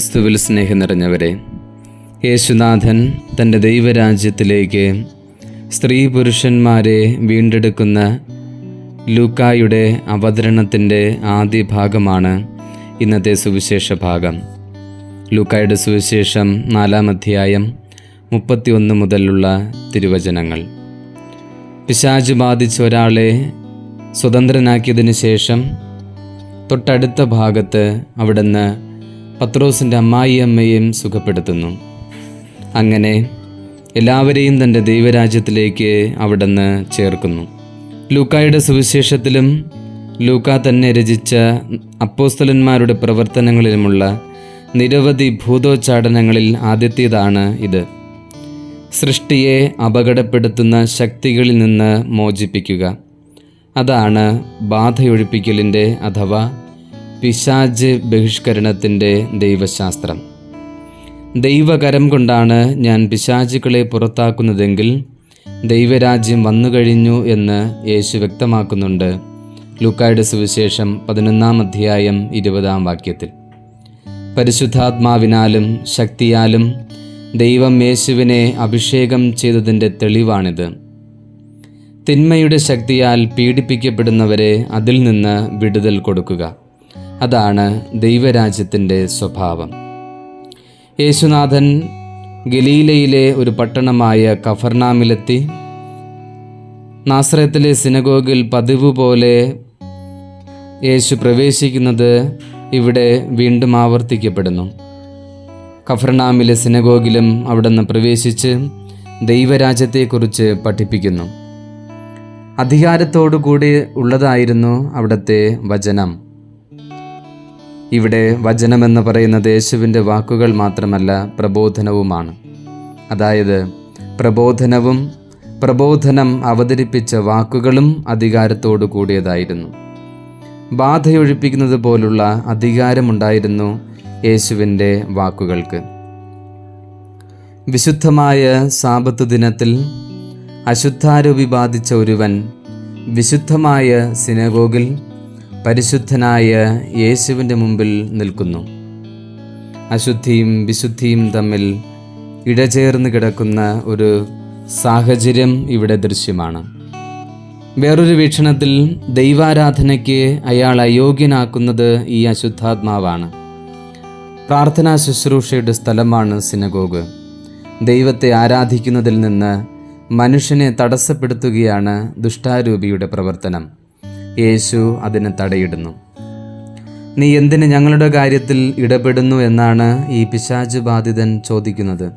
ക്രിസ്തുവിൽ സ്നേഹം നിറഞ്ഞവരെ യേശുനാഥൻ തന്റെ ദൈവരാജ്യത്തിലേക്ക് സ്ത്രീ പുരുഷന്മാരെ വീണ്ടെടുക്കുന്ന ലൂക്കായുടെ അവതരണത്തിന്റെ ആദ്യ ഭാഗമാണ് ഇന്നത്തെ സുവിശേഷ ഭാഗം. ലൂക്കായുടെ സുവിശേഷം നാലാം അധ്യായം മുപ്പത്തിയൊന്ന് മുതലുള്ള തിരുവചനങ്ങൾ. പിശാജ് ബാധിച്ച ഒരാളെ സ്വതന്ത്രനാക്കിയതിനു ശേഷം തൊട്ടടുത്ത ഭാഗത്ത് അവിടുന്ന് പത്രോസിന്റെ അമ്മായിയമ്മയും സുഖപ്പെടുത്തുന്നു. അങ്ങനെ എല്ലാവരെയും തന്റെ ദൈവരാജ്യത്തിലേക്ക് അവിടുന്ന് ചേർക്കുന്നു. ലൂക്കായുടെ സുവിശേഷത്തിലും ലൂക്ക തന്നെ രചിച്ച അപ്പോസ്തലന്മാരുടെ പ്രവർത്തനങ്ങളിലുമുള്ള നിരവധി ഭൂതോച്ചാടനങ്ങളിൽ ആദ്യത്തേതാണ് ഇത്. സൃഷ്ടിയെ അപകടപ്പെടുത്തുന്ന ശക്തികളിൽ നിന്ന് മോചിപ്പിക്കുക. അതാണ് ബാധയൊഴിപ്പിക്കലിന്റെ അഥവാ പിശാജ് ബഹിഷ്കരണത്തിന്റെ ദൈവശാസ്ത്രം. ദൈവകരം കൊണ്ടാണ് ഞാൻ പിശാചുക്കളെ പുറത്താക്കുന്നതെങ്കിൽ ദൈവരാജ്യം വന്നു കഴിഞ്ഞു എന്ന് യേശു വ്യക്തമാക്കുന്നുണ്ട്. ലൂക്കായുടെ സുവിശേഷം പതിനൊന്നാം അധ്യായം ഇരുപതാം വാക്യത്തിൽ. പരിശുദ്ധാത്മാവിനാലും ശക്തിയാലും ദൈവം യേശുവിനെ അഭിഷേകം ചെയ്തതിന്റെ തെളിവാണിത്. തിന്മയുടെ ശക്തിയാൽ പീഡിപ്പിക്കപ്പെടുന്നവരെ അതിൽ നിന്ന് വിടുതൽ കൊടുക്കുക. അതാണ് ദൈവരാജ്യത്തിന്റെ സ്വഭാവം. യേശുനാഥൻ ഗലീലയിലെ ഒരു പട്ടണമായ കഫർനാമിലെത്തി. നാസ്രത്തിലെ സിനഗോഗിൽ പതിവ് പോലെ യേശു പ്രവേശിക്കുന്നത് ഇവിടെ വീണ്ടും ആവർത്തിക്കപ്പെടുന്നു. കഫർനാമിലെ സിനഗോഗിലും അവിടുന്ന് പ്രവേശിച്ച് ദൈവരാജ്യത്തെക്കുറിച്ച് പഠിപ്പിക്കുന്നു. അധികാരത്തോടു കൂടി ഉള്ളതായിരുന്നു അവിടുത്തെ വചനം. ഇവിടെ വചനമെന്ന് പറയുന്നത് യേശുവിന്റെ വാക്കുകൾ മാത്രമല്ല പ്രബോധനവുമാണ്. അതായത് പ്രബോധനവും പ്രബോധനം അവതരിപ്പിച്ച വാക്കുകളും അധികാരത്തോടു കൂടിയതായിരുന്നു. ബാധയൊഴിപ്പിക്കുന്നത് പോലുള്ള അധികാരമുണ്ടായിരുന്നു യേശുവിന്റെ വാക്കുകൾക്ക്. വിശുദ്ധമായ സാപത്ത് ദിനത്തിൽ അശുദ്ധാരൂപി ബാധിച്ച ഒരുവൻ വിശുദ്ധമായ സിനഗോഗിൽ പരിശുദ്ധനായ യേശുവിന്റെ മുമ്പിൽ നിൽക്കുന്നു. അശുദ്ധിയും വിശുദ്ധിയും തമ്മിൽ ഇടചേർന്ന് കിടക്കുന്ന ഒരു സാഹചര്യം ഇവിടെ ദൃശ്യമാണ്. വേറൊരു വീക്ഷണത്തിൽ ദൈവാരാധനയ്ക്ക് അയാൾ അയോഗ്യനാക്കുന്നത് ഈ അശുദ്ധാത്മാവാണ്. പ്രാർത്ഥനാ ശുശ്രൂഷയുടെ സ്ഥലമാണ് സിനഗോഗ്. ദൈവത്തെ ആരാധിക്കുന്നതിൽ നിന്ന് മനുഷ്യനെ തടസ്സപ്പെടുത്തുകയാണ് ദുഷ്ടാരൂപിയുടെ പ്രവർത്തനം. യേശു അതിന് തടയിടുന്നു. നീ എന്തിന് ഞങ്ങളുടെ കാര്യത്തിൽ ഇടപെടുന്നു എന്നാണ് ഈ പിശാച് ബാധിതൻ ചോദിക്കുന്നത്.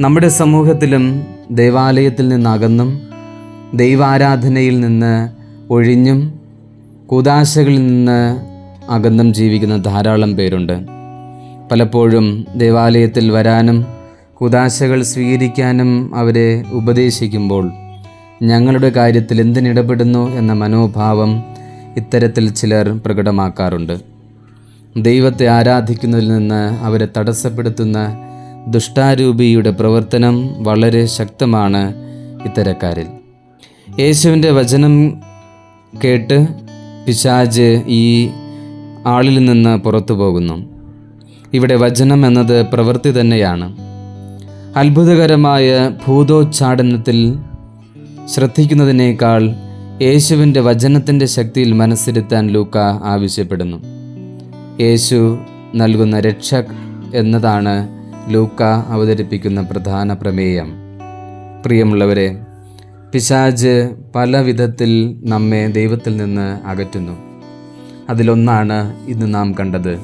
നമ്മുടെ സമൂഹത്തിലും ദേവാലയത്തിൽ നിന്നകന്നും ദൈവാരാധനയിൽ നിന്ന് ഒഴിഞ്ഞും കൂതാശകളിൽ നിന്ന് അകന്നും ജീവിക്കുന്ന ധാരാളം പേരുണ്ട്. പലപ്പോഴും ദേവാലയത്തിൽ വരാനും കുതാശകൾ സ്വീകരിക്കാനും അവരെ ഉപദേശിക്കുമ്പോൾ ഞങ്ങളുടെ കാര്യത്തിൽ എന്തിനിടപെടുന്നു എന്ന മനോഭാവം ഇത്തരത്തിൽ ചിലർ പ്രകടമാക്കാറുണ്ട്. ദൈവത്തെ ആരാധിക്കുന്നതിൽ നിന്ന് അവരെ തടസ്സപ്പെടുത്തുന്ന ദുഷ്ടാരൂപിയുടെ പ്രവർത്തനം വളരെ ശക്തമാണ് ഇത്തരക്കാരിൽ. യേശുവിന്റെ വചനം കേട്ട് പിശാജ് ഈ ആളിൽ നിന്ന് പുറത്തു പോകുന്നു. ഇവിടെ വചനം എന്നത് പ്രവൃത്തി തന്നെയാണ്. അത്ഭുതകരമായ ഭൂതോച്ചാടനത്തിൽ ശ്രദ്ധിക്കുന്നതിനേക്കാൾ യേശുവിന്റെ വചനത്തിന്റെ ശക്തിയിൽ മനസ്സിരുത്താൻ ലൂക്ക ആവശ്യപ്പെടുന്നു. യേശു നൽകുന്ന രക്ഷ എന്നതാണ് ലൂക്ക അവതരിപ്പിക്കുന്ന പ്രധാന പ്രമേയം. പ്രിയമുള്ളവരെ പിശാജ് പല വിധത്തിൽ നമ്മെ ദൈവത്തിൽ നിന്ന് അകറ്റുന്നു. അതിലൊന്നാണ് ഇന്ന് നാം കണ്ടത്.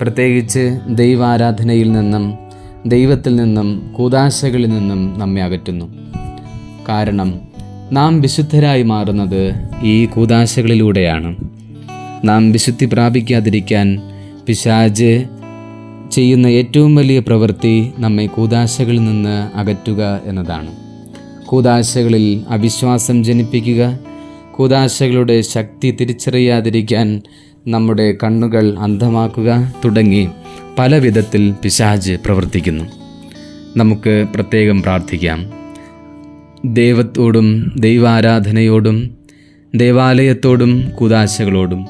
പ്രത്യേകിച്ച് ദൈവാരാധനയിൽ നിന്നും ദൈവത്തിൽ നിന്നും കൂതാശകളിൽ നിന്നും നമ്മെ അകറ്റുന്നു. കാരണം നാം വിശുദ്ധരായി മാറുന്നത് ഈ കൂതാശകളിലൂടെയാണ് നാം വിശുദ്ധി പ്രാപിക്കാതിരിക്കാൻ പിശാജ് ചെയ്യുന്ന ഏറ്റവും വലിയ പ്രവൃത്തി നമ്മെ കൂതാശകളിൽ നിന്ന് അകറ്റുക എന്നതാണ്. കൂതാശകളിൽ അവിശ്വാസം ജനിപ്പിക്കുക കൂതാശകളുടെ ശക്തി തിരിച്ചറിയാതിരിക്കാൻ നമ്മുടെ കണ്ണുകൾ അന്ധമാക്കുക തുടങ്ങി പല വിധത്തിൽ പിശാജ് പ്രവർത്തിക്കുന്നു. നമുക്ക് പ്രത്യേകം പ്രാർത്ഥിക്കാം. ദൈവത്തോടും ദൈവാരാധനയോടും ദേവാലയത്തോടും കൂതാശകളോടും.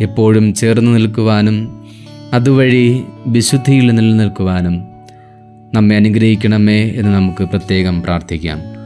എപ്പോഴും ചേർന്ന് നിൽക്കുവാനും അതുവഴി വിശുദ്ധിയിൽ നിലനിൽക്കുവാനും നമ്മെ അനുഗ്രഹിക്കണമേ എന്ന് നമുക്ക് പ്രത്യേകം പ്രാർത്ഥിക്കാം.